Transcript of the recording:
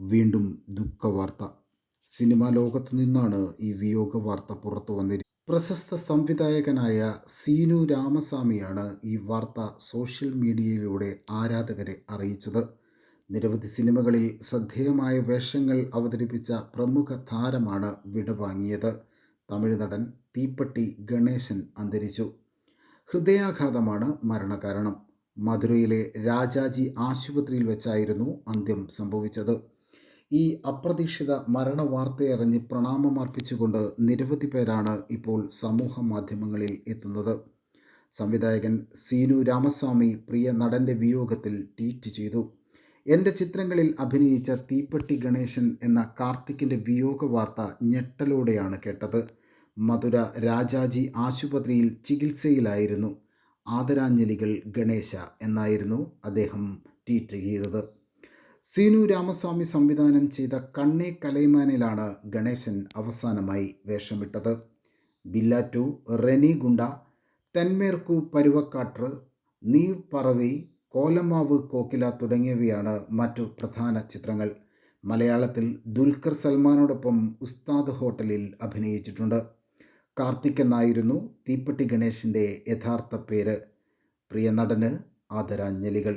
വീണ്ടും ദുഃഖവാർത്ത. സിനിമാ ലോകത്തു നിന്നാണ് ഈ വിയോഗ വാർത്ത പുറത്തു വന്നിരിക്കുന്നത് പ്രശസ്ത സംവിധായകനായ സീനു രാമസ്വാമിയാണ് ഈ വാർത്ത സോഷ്യൽ മീഡിയയിലൂടെ ആരാധകരെ അറിയിച്ചത്. നിരവധി സിനിമകളിൽ ശ്രദ്ധേയമായ വേഷങ്ങൾ അവതരിപ്പിച്ച പ്രമുഖ താരമാണ് വിടവാങ്ങിയത്. തമിഴ് നടൻ തീപ്പട്ടി ഗണേശൻ അന്തരിച്ചു. ഹൃദയാഘാതമാണ് മരണകാരണം. മധുരയിലെ രാജാജി ആശുപത്രിയിൽ വെച്ചായിരുന്നു അന്ത്യം സംഭവിച്ചത്. ഈ അപ്രതീക്ഷിത മരണ വാർത്തയറിഞ്ഞ് പ്രണാമമർപ്പിച്ചുകൊണ്ട് നിരവധി പേരാണ് ഇപ്പോൾ സമൂഹ മാധ്യമങ്ങളിൽ എത്തുന്നത്. സംവിധായകൻ സീനു രാമസ്വാമി പ്രിയ നടന്റെ വിയോഗത്തിൽ ട്വീറ്റ് ചെയ്തു. എന്റെ ചിത്രങ്ങളിൽ അഭിനയിച്ച തീപ്പെട്ടി ഗണേശൻ എന്ന കാർത്തിക്കിന്റെ വിയോഗ വാർത്ത ഞെട്ടലോടെയാണ് കേട്ടത്. മധുര രാജാജി ആശുപത്രിയിൽ ചികിത്സയിലായിരുന്നു. ആദരാഞ്ജലികൾ ഗണേശ എന്നായിരുന്നു അദ്ദേഹം ട്വീറ്റ് ചെയ്തത്. സീനു രാമസ്വാമി സംവിധാനം ചെയ്ത കണ്ണേ കലൈമാനിലാണ് ഗണേശൻ അവസാനമായി വേഷമിട്ടത് ബില്ലാറ്റു റെനി ഗുണ്ട തെന്മേർക്കു പരുവക്കാട്ട് നീർ പറവി കോലമാവ് കോക്കില തുടങ്ങിയവയാണ് മറ്റു പ്രധാന ചിത്രങ്ങൾ. മലയാളത്തിൽ ദുൽഖർ സൽമാനോടൊപ്പം ഉസ്താദ് ഹോട്ടലിൽ അഭിനയിച്ചിട്ടുണ്ട്. കാർത്തിക് എന്നായിരുന്നു തീപ്പെട്ടി ഗണേശിന്റെ യഥാർത്ഥ പേര്. പ്രിയ നടന് ആദരാഞ്ജലികൾ.